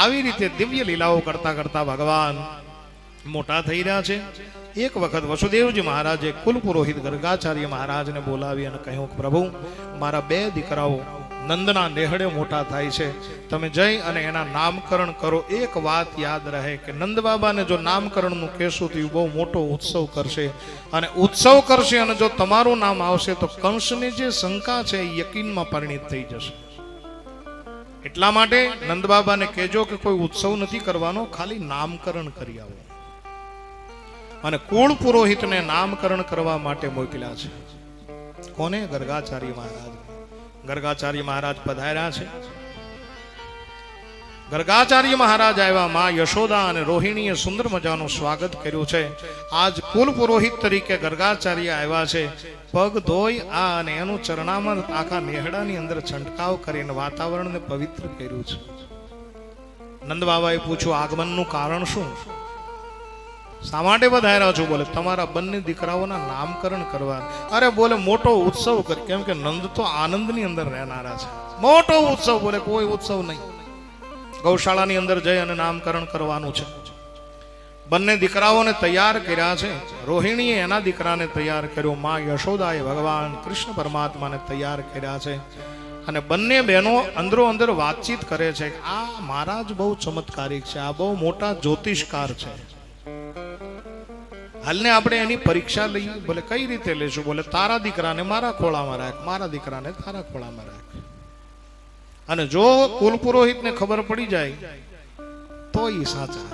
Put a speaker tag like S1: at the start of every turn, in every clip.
S1: આવી રીતે દિવ્ય લીલાઓ કરતા કરતા ભગવાન મોટા થઈ રહ્યા છે. એક વખત વસુદેવજી મહારાજે કુલ પુરોહિત ગર્ગાચાર્ય મહારાજને બોલાવી અને કહ્યું, પ્રભુ, મારા બે દીકરાઓ નંદના નેહડે મોટા થાય છે. તમે જઈ અને એના નામકરણ કરો. એક વાત યાદ રહે કે નંદ બાબાને જો નામકરણનું કહેશું તો બહુ મોટો ઉત્સવ કરશે. અને ઉત્સવ કરશે અને જો તમારું નામ આવશે, તો કંસની જે શંકા છે એ યકીનમાં પરિણિત થઈ જશે. એટલા માટે નંદબાબાને કહેજો કે કોઈ ઉત્સવ નથી કરવાનો, ખાલી નામકરણ કરી આવો. અને કુળ પુરોહિતને નામકરણ કરવા માટે મોકલ્યા છે. કોને? ગર્ગાચાર્ય મહારાજ ગર્ગાચાર્ય મહારાજ પધાર્યા છે. ગર્ગાચાર્ય મહારાજ આવ્યા. માં યશોદા અને રોહિણીએ સુંદર મજાનું સ્વાગત કર્યું છે. આજ કુલ પુરોહિત તરીકે ગર્ગાચાર્ય આવ્યા છે. પગ ધોઈ આ અને એનું ચરણામાં આખા નેહડાની અંદર છંટકાવ કરીને વાતાવરણને પવિત્ર કર્યું છે. નંદ બાબાએ પૂછ્યું, આગમનનું કારણ શું? શા માટે વધાર્યા છો? બોલે, તમારા બંને દીકરાઓના નામકરણ કરવા. અરે, બોલે, મોટો ઉત્સવ કર. કેમ કે નંદ તો આનંદની અંદર રહેનારા છે. મોટો ઉત્સવ? બોલે, કોઈ ઉત્સવ નહીં. ગૌશાળાની અંદર જઈ અને નામકરણ કરવાનું છે. બંને દીકરાઓને તૈયાર કર્યા છે. રોહિણીએ એના દીકરાને તૈયાર કર્યો. મા યશોદાએ ભગવાન કૃષ્ણ પરમાત્માને તૈયાર કર્યા છે. અને બંને બહેનો અંદરો અંદર વાતચીત કરે છે આ આ મહારાજ બહુ ચમત્કારિક છે. આ બહુ મોટા જ્યોતિષકાર છે. હાલને આપણે એની પરીક્ષા લઈએ. બોલે કઈ રીતે લેશું? બોલે, તારા દીકરાને મારા ખોળામાં રાખ. મારા દીકરાને તારા ખોળામાં રાખ. અને જો કુલ પુરોહિતને ખબર પડી જાય તો એ સાચા.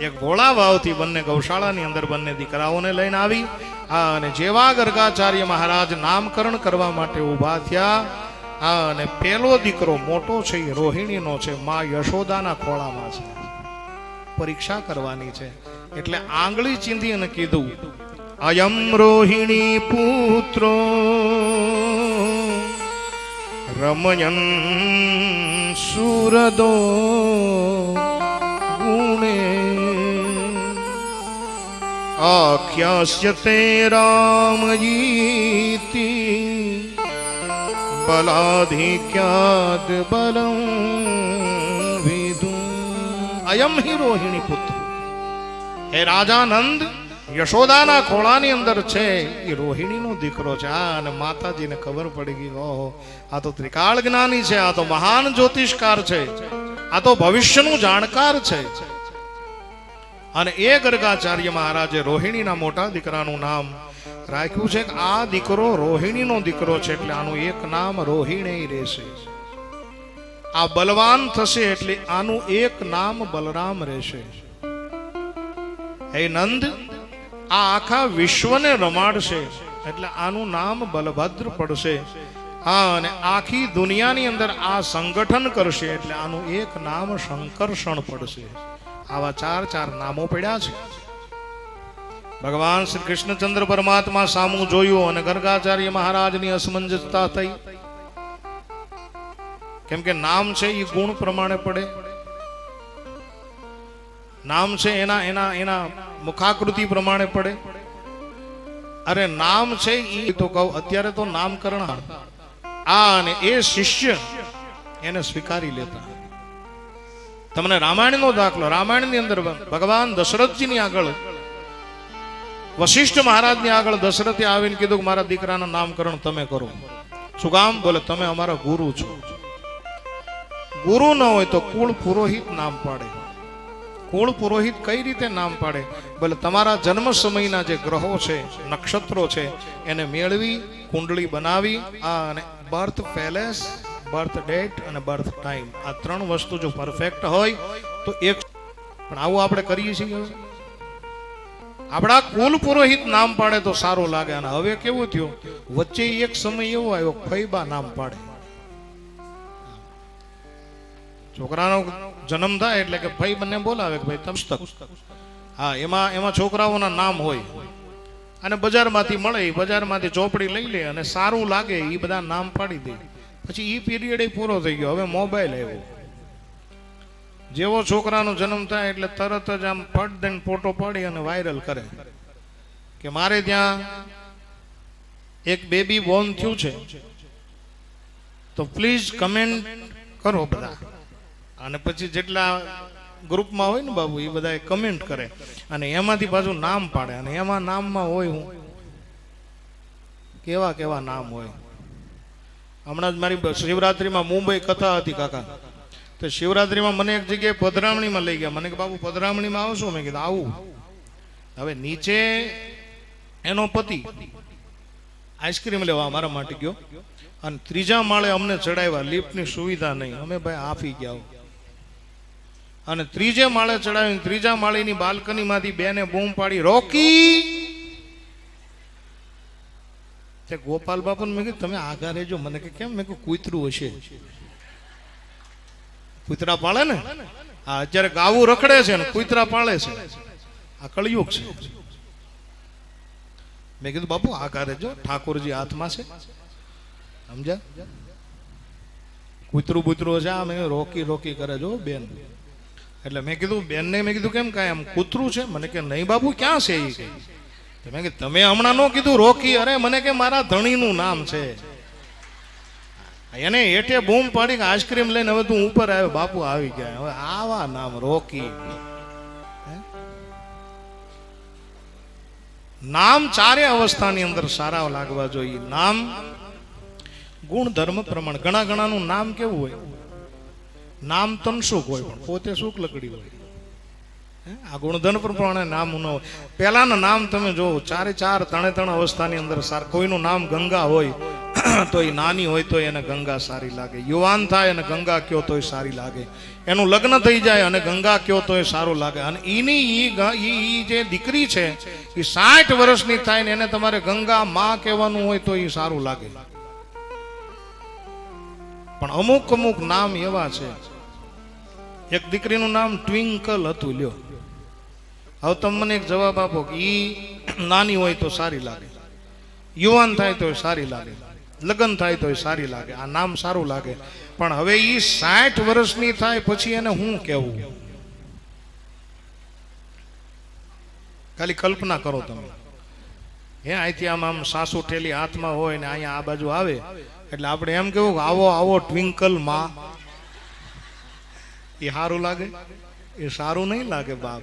S1: એક ભોળા ભાવથી બંને ગૌશાળાની અંદર બંને દીકરાઓને લઈને આવી અને જેવા ગર્ગાચાર્ય મહારાજ નામકરણ કરવા માટે ઊભા થયા હા અને પેલો દીકરો મોટો છે, એ રોહિણીનો છે, મા યશોદાના ખોળામાં છે. પરીક્ષા કરવાની છે. એટલે આંગળી ચીંધી અને કીધું, અયમ રોહિણી પુત્રો રમયન સુરદો ગુણે. આખ્યાસ્યતે રામજીતિ બલાધિક્યાદ બલમ વિદુ. અયમ હિ રોહિણી પુત્ર. હે રાજાનંદ યશોદાના ખોળાની અંદર છે. એ રોહિણીનો દીકરો છે. આ અને માતાજીને ખબર પડી ગઈ, ઓહો, આ તો ત્રિકાળ જ્ઞાની છે, આ તો મહાન જ્યોતિષકાર છે. આ તો ભવિષ્યનું જાણકાર છે. અને એ ગર્ગાચાર્ય મહારાજે રોહિણીના મોટા દીકરાનું નામ રાખ્યું છે કે આ દીકરો રોહિણીનો દીકરો છે, એટલે આનું એક નામ રોહિણી રહેશે. આ બલવાન થશે એટલે આનું એક નામ બલરામ રહેશે. હે નંદ આ આખા વિશ્વને રમાડશે. એટલે આનું નામ બલભદ્ર પડશે. હા, અને આખી દુનિયાની અંદર આ સંગઠન કરશે, એટલે આનું એક નામ શંકરષણ પડશે. આવા ચાર ચાર નામો પડ્યા છે. ભગવાન શ્રી કૃષ્ણચંદ્ર પરમાત્મા સામું જોયું અને ગર્ગાચાર્ય મહારાજની અસમંજસતા થઈ. કેમ કે નામ છે એ ગુણ પ્રમાણે પડે. નામ છે એના એના એના મુખાકૃતિ પ્રમાણે પડે. અરે નામ છે એ તો કહું, અત્યારે તો નામકરણ આ અને એ શિષ્ય એને સ્વીકારી લેતા. તમને રામાયણનો દાખલો, રામાયણની અંદર ભગવાન દશરથજીની આગળ, વશિષ્ઠ મહારાજની આગળ દશરથે આવીને કીધું કે મારા દીકરાના નામકરણ તમે કરો. શું કામ બોલે, તમે અમારા ગુરુ છો. ગુરુ ન હોય તો કુળ પુરોહિત નામ પાડે. કુળ પુરોહિત કઈ રીતે નામ પાડે? ભલે તમારા જન્મ સમયના જે ગ્રહો છે, નક્ષત્રો છે, એને મેળવી, કુંડળી બનાવી, આ અને બર્થ પેલેસ, બર્થ ડેટ અને બર્થ ટાઈમ. આ ત્રણ વસ્તુ જો પરફેક્ટ હોય, તો એક પણ આવું આપણે કરીએ છીએ. આપણા કુલ પુરોહિત નામ પાડે તો સારું લાગે. અને હવે કેવું થયું? વચ્ચે એક સમય એવો આવ્યો, ફૈબા નામ પાડે. છોકરાનો જન્મ થાય એટલે કે ભાઈ બંને બોલાવે કે ભાઈ તમસ્તક હા એમાં એમાં છોકરાઓના નામ હોય. અને બજારમાંથી મળે એ બજારમાંથી ચોપડી લઈ લે અને સારું લાગે એ બધા નામ પાડી દે. પછી એ પીરિયડ પૂરો થઈ ગયો. હવે મોબાઈલ આવ્યો. જેવો છોકરાનો જન્મ થાય એટલે તરત જ આમ ફટ દઈને ફોટો પાડી અને વાયરલ કરે. કે મારે ત્યાં એક બેબી બોર્ન થયું છે. તો પ્લીઝ કમેન્ટ કરો બધા. અને પછી જેટલા ગ્રુપમાં હોય ને બાબુ, એ બધા કમેન્ટ કરે. અને એમાંથી પાછું નામ પાડે. અને એમાં નામમાં હોય હું. કેવા કેવા નામ હોય. હમણાં જ મારી શિવરાત્રિમાં મુંબઈ કથા હતી કાકા. તો શિવરાત્રિમાં મને એક જગ્યાએ પધરામણીમાં લઈ ગયા. મને કે, બાબુ, પધરામણીમાં આવશો? મેં કીધું, આવું. હવે નીચે એનો પતિ આઈસ્ક્રીમ લેવા અમારા માટે ગયો. અને ત્રીજા માળે અમને ચડાવ્યા. લિફ્ટની સુવિધા નહીં. અમે ભાઈ આફી ગયા. અને ત્રીજે માળે ચડાવીને ત્રીજા માળેની બાલ્કનીમાંથી બેને બૂમ પાડી, રોકી! તે ગોપાલ બાપુ મેં કીધું, તમે આગા રહેજો. મને કે, કેમ? મેં કીધું, કૂતરું હશે. કૂતરા પાળે ને? હા, અત્યારે ગાવું રખડે છે ને, કૂતરા પાળે છે. આ કળિયુગ છે. મેં કીધું, બાપુ, આગા રહેજો, ઠાકોરજી હાથમાં છે. સમજ્યા? કૂતરું બૂતરું છે આ મેં રોકી રોકી કરે જો બેન. એટલે મેં કીધું, બેનને મેં કીધું, કેમ કાંઈ આમ કૂતરું છે? મને કે, નહીં બાબુ, ક્યાં છે એ કે તમે કીધું, તમે હમણાં નો કીધું, રોકી, અરે મને કે મારા ધણીનું નામ છે. એને હેઠે બૂમ પાડી કે આઈસ્ક્રીમ લઈને હવે તું ઉપર આવ્યો, બાપુ, આવી ગયા. હવે આવા નામ, રોકી. નામ ચારે અવસ્થાની અંદર સારા લાગવા જોઈએ. નામ, ગુણધર્મ પ્રમાણ. ઘણા ઘણાનું નામ કેવું હોય? નામ તનસુખ હોય પણ પોતે સુખ લકડી હોય? આ ગુણધર્મ પ્રમાણે નામ ન હોય. પહેલાના નામ તમે જો ચારે ચાર ત્રણે ત્રણ અવસ્થાની અંદર સાર, કોઈનું નામ ગંગા હોય, તો એ નાની હોય તો એને ગંગા સારી લાગે. યુવાન થાય અને ગંગા કયો તો સારી લાગે. એનું લગ્ન થઈ જાય અને ગંગા કયો તો સારું લાગે. અને એની એ જે દીકરી છે, એ સાઠ વર્ષની થાય ને એને તમારે ગંગા માં કહેવાનું હોય તો એ સારું લાગે. પણ અમુક અમુક નામ એવા છે એક દીકરીનું નામ ટ્વિંકલ હતું, લ્યો. હવે તમે મને એક જવાબ આપો કે ઈ નાની હોય તો સારી લાગે. યુવાન થાય તો સારી લાગે. લગ્ન થાય તો સારી લાગે. આ નામ સારું લાગે. પણ હવે ઈ સાઠ વર્ષની થાય પછી એને હું કહેવું? ખાલી કલ્પના કરો તમે. હે અહીંથી આમ આમ સાસુ ઠેલી હાથમાં હોય ને અહીંયા આ બાજુ આવે. એટલે આપણે એમ કેવું આવો આવો ટ્વિંકલમાં એ સારું લાગે? એ સારું નહીં લાગે બાપ.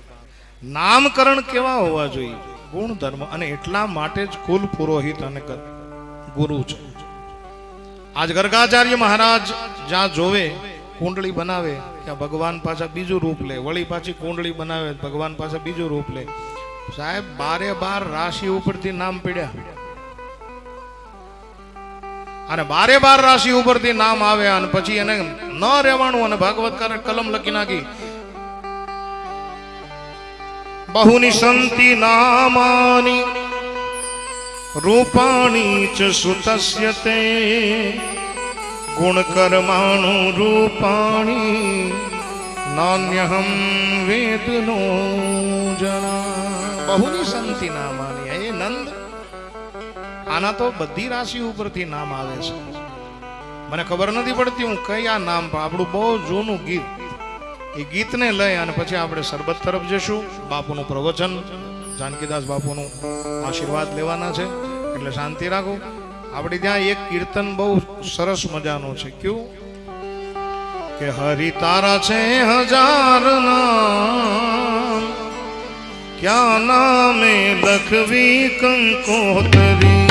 S1: નામકરણ કેવા હોવા જોઈએ? ગુણધર્મ અને એટલા માટે જ કુલ પુરોહિત અને ગુરુ છે. આજ ગર્ગાચાર્ય મહારાજ જ્યાં જોવે, કુંડળી બનાવે, ત્યાં ભગવાન પાછા બીજું રૂપ લે. વળી પાછી કુંડળી બનાવે, ભગવાન પાછા બીજું રૂપ લે. સાહેબ, બારે બાર રાશિ ઉપરથી નામ પીડ્યા. અને બારે બાર રાશિ ઉપરથી નામ આવે અને પછી એને ન રહેવાનું અને ભાગવતકારે કલમ લખી નાખી. બહુની સંતિ નામાની, રૂપાણી ચ સુતસ્ય તે. ગુણકર્માણુ રૂપાણી, નાન્યહમ વેદનો જણા બહુની સંતિ નામાની, એ નંદ આના તો બધી રાશિ ઉપરથી નામ આવે છે. મને ખબર નથી પડતી હું કયા નામ પર આપણું બહુ જૂનું ગીત. એ ગીતને લઈ અને પછી આપણે સરબત તરફ જશું. બાપુનું પ્રવચન. જાનકીદાસ બાપુનું આશીર્વાદ લેવાના છે. એટલે શાંતિ રાખો. આપણે ત્યાં એક કીર્તન બહુ સરસ મજાનું છે. કયું? કે હરિ તારા છે હજાર નામ. ક્યાં નામે લખવી કંકોતરી?
S2: તારા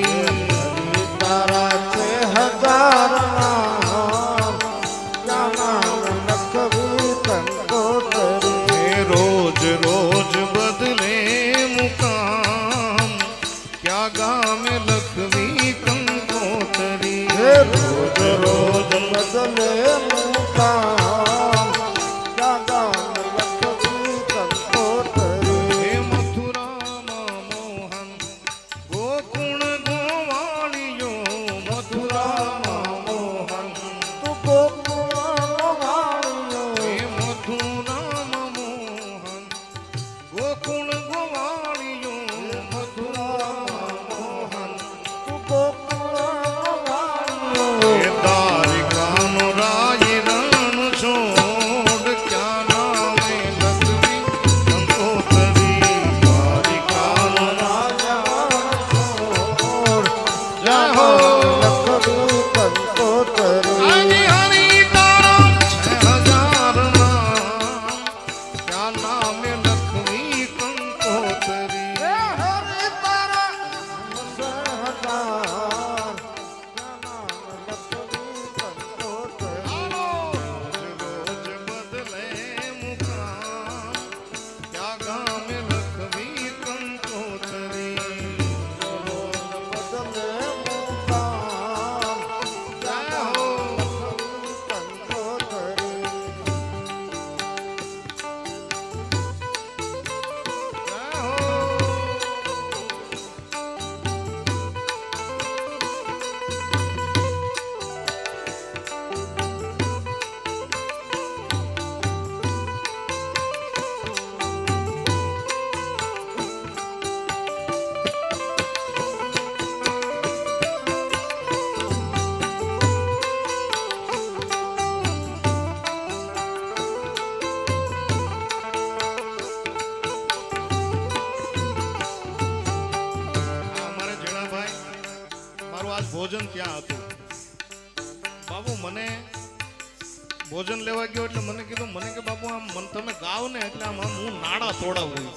S1: ભોજન લેવા ગયો એટલે મને કીધું, મને કે બાપુ, આમ મને તમે ગાવ ને એટલે આમ આમ હું નાડા તોડાવું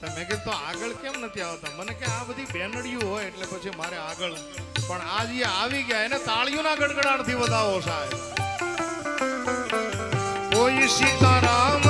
S1: તો મેં કીધું, તો આગળ કેમ નથી આવતા? મને કે, આ બધી બેનડીયું હોય એટલે પછી મારે આગળ. પણ આ જે આવી ગયા, એને તાળીઓના ગડગડાટથી વધાવો સાહેબ. કોઈ સીતારામ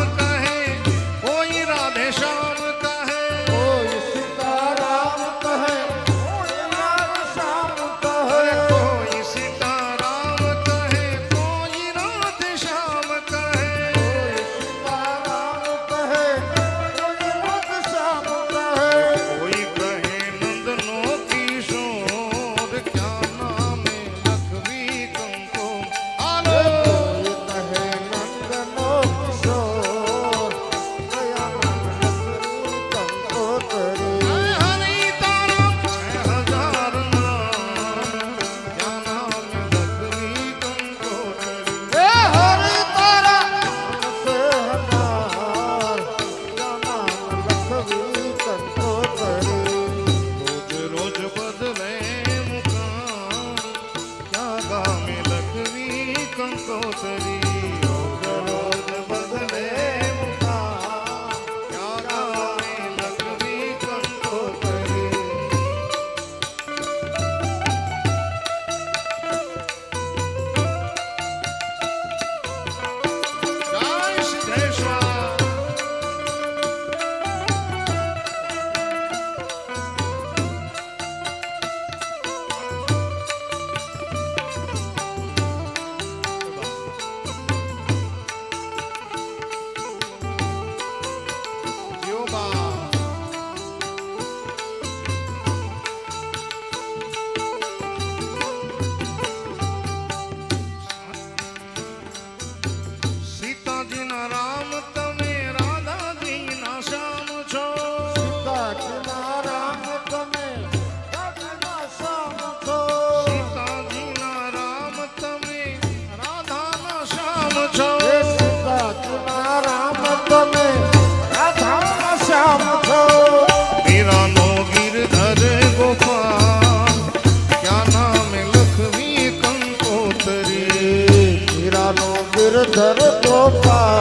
S1: পার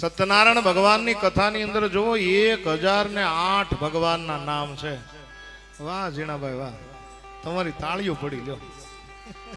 S1: સત્યનારાયણ ભગવાનની કથાની અંદર જુઓ, એક હજાર ને આઠ ભગવાનના નામ છે. વાહ ઝીણાભાઈ, વાહ. તમારી તાળીઓ પડી લ્યો.